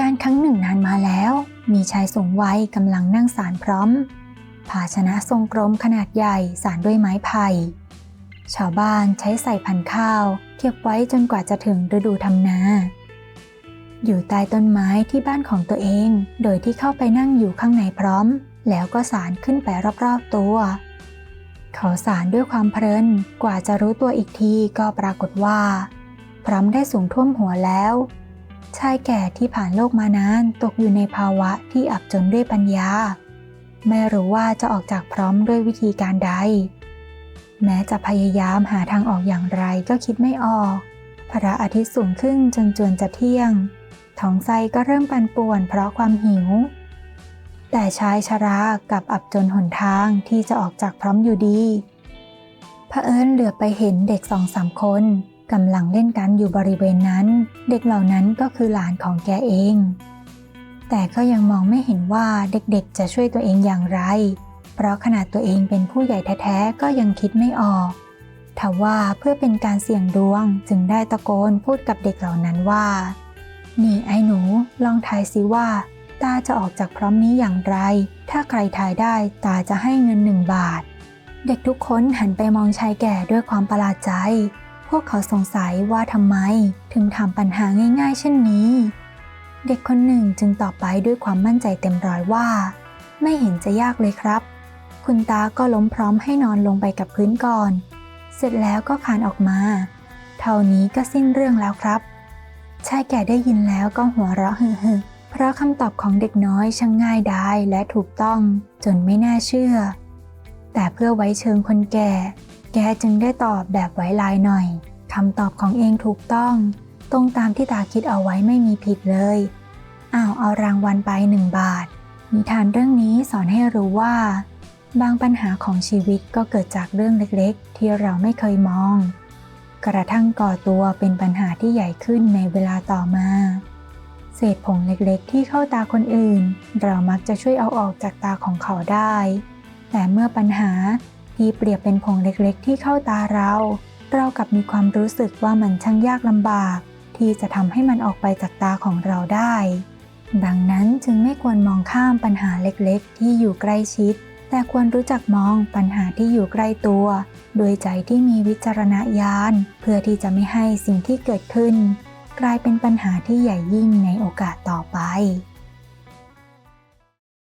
การครั้งหนึ่งนานมาแล้ว มีชายสูงวัยกำลังนั่งสารพร้อม ภาชนะทรงกลมขนาดใหญ่สารด้วยไม้ไผ่ชาวบ้านใช้ใส่พันธุ์ข้าว เก็บไว้จนกว่าจะถึงฤดูทำนา อยู่ใต้ต้นไม้ที่บ้านของตัวเอง โดยที่เข้าไปนั่งอยู่ข้างในพร้อม แล้วก็สารขึ้นไปรอบๆตัว เขาสารด้วยความเพลินกว่าจะรู้ตัวอีกทีก็ปรากฏว่า พร้อมได้สูงท่วมหัวแล้ว ชายแก่ที่ผ่านโลกมานานตกอยู่ในภาวะที่อับจนด้วยปัญญา ไม่รู้ว่าจะออกจากพร้อมด้วยวิธีการใด แม้จะพยายามหาทางออกอย่างไรก็คิดไม่ออก พระอาทิตย์สูงขึ้นจนจวนจะเที่ยง ท้องไส้ก็เริ่มปั่นป่วนเพราะความหิว แต่ชายชรากับอับจนหนทางที่จะออกจากพร้อมอยู่ดีเผอิญเหลือไปเห็นเด็กสองสามคน กำลังเล่นกันอยู่บริเวณนั้น เด็กเหล่านั้นก็คือหลานของแกเอง แต่ก็ยังมองไม่เห็นว่าเด็กๆ จะช่วยตัวเองอย่างไร เพราะขนาดตัวเองเป็นผู้ใหญ่แท้ๆก็ยังคิดไม่ออกทว่าเพื่อเป็นการเสี่ยงดวงจึงได้ตะโกนพูดกับเด็กเหล่านั้นว่า นี่ไอ้หนู ลองทายสิว่า ตาจะออกจากพร้อมนี้อย่างไร ถ้าใครทายได้ตาจะให้เงินหนึ่งบาท เด็กทุกคนหันไปมองชายแก่ด้วยความประหลาดใจ วกเขาสงสัยว่าทำไมถึงทำปัญหาง่าย ๆ เช่นนี้ เด็กคนหนึ่งจึงตอบไปด้วยความมั่นใจเต็มร้อยว่า ไม่เห็นจะยากเลยครับ คุณตาก็ล้มพร้อมให้นอนลงไปกับพื้นก่อน เสร็จแล้วก็คานออกมา เท่านี้ก็สิ้นเรื่องแล้วครับชายแก่ได้ยินแล้วก็หัวเราะฮึๆเพราะคำตอบของเด็กน้อยช่างง่ายดายและถูกต้องจนไม่น่าเชื่อ แต่เพื่อไว้เชิงคนแก่ แกจึงได้ตอบแบบไว้ลายหน่อยคำตอบของเองถูกต้อง ตรงตามที่ตาคิดเอาไว้ไม่มีผิดเลย อ้าวเอารางวัลไปหนึ่งบาท นิทานเรื่องนี้สอนให้รู้ว่า บางปัญหาของชีวิตก็เกิดจากเรื่องเล็กๆ ที่เราไม่เคยมอง กระทั่งก่อตัวเป็นปัญหาที่ใหญ่ขึ้นในเวลาต่อมา เศษผงเล็กๆ ที่เข้าตาคนอื่น เรามักจะช่วยเอาออกจากตาของเขาได้ แต่เมื่อปัญหา ที่เปรียบเป็นผงเล็กๆ ที่เข้าตาเรา เรากับมีความรู้สึกว่ามันช่างยากลำบาก ที่จะทำให้มันออกไปจากตาของเราได้ ดังนั้นจึงไม่ควรมองข้ามปัญหาเล็กๆ ที่อยู่ใกล้ชิด แต่ควรรู้จักมองปัญหาที่อยู่ใกล้ตัวโดยใจที่มีวิจารณญาณเพื่อที่จะไม่ให้สิ่งที่เกิดขึ้น กลายเป็นปัญหาที่ใหญ่ยิ่งในโอกาสต่อไป